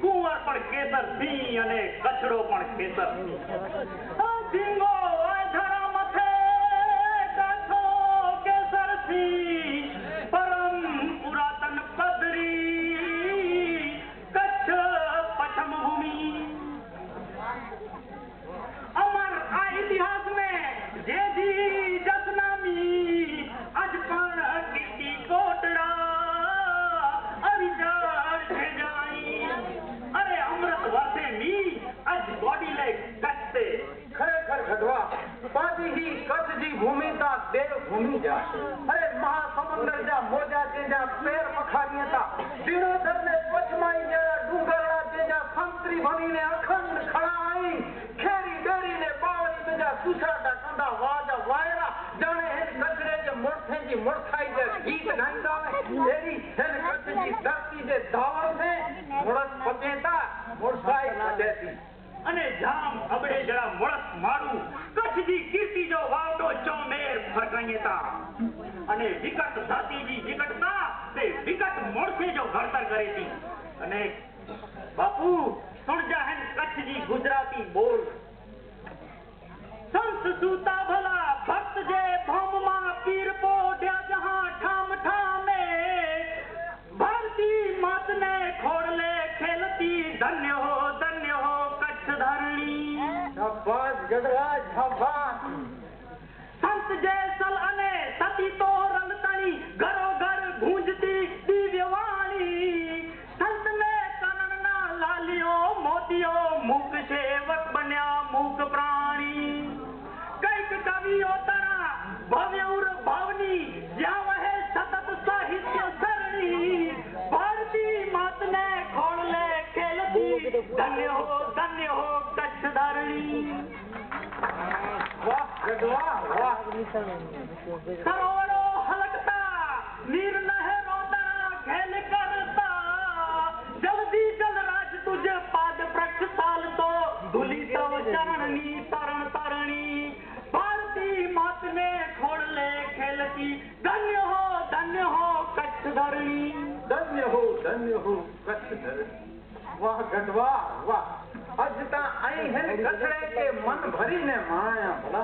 કુંવર પણ કેસર સિંહ અને કચડો પણ કેસર ڏينهن جا اري مان سمنڊ جا موزا جنهن جا پير پکاريءَ ٿا ڏڻ ڌرني پچمائي جهڙا ڊونگرا جنهن جا سنتري ڀلي ني اکنڊ کڻان آئي کيري گري ني باوري تنهنجا سساٽا ڪندا واجا وايرا ڄڻي هن ڪچري جي مڙٿي جي مڙٿائي جا گيت ڳائيندا اهڙي هن ڪچ جي ڌرتي جي داور ۾ مڙس پچي ٿا مڙسائي نه ٿي اني جام ابڙي جهڙا કરી હતી અને બાપુ સુણજા હેન કચ્છજી ગુજરાતી બોલ સંત સૂતા ભલા ભક્ત જે ભોમમાં પીર પોઢ્યા જહાં ઠામ ઠામે ભારતી માત ને ખોડલે ખેલતી ધન્ય હો ધન્ય હો કચ્છ ધરણી શાબાશ ગઢવા શાબાશ کروڑوں جلدی جل راج ترنی بھارتی مات نے ہو کچھ واہ گڈوا واہ اج تا آئی ہیں کچڑے کے من بھری نے مایا بھلا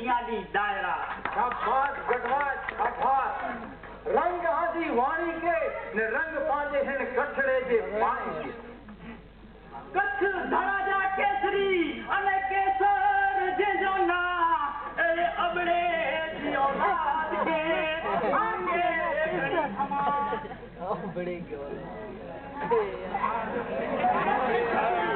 نیالی دائرہ۔ رفات گڑھوات افات رنگ آدھی وانی کے نے رنگ پانے ہن کتھڑے جے پانے جے کتھ دھرا جا کیسری انے کیسر جے جانا۔ اے ابڑے جیو بات کے آنگے ابڑے گیو اے آنگے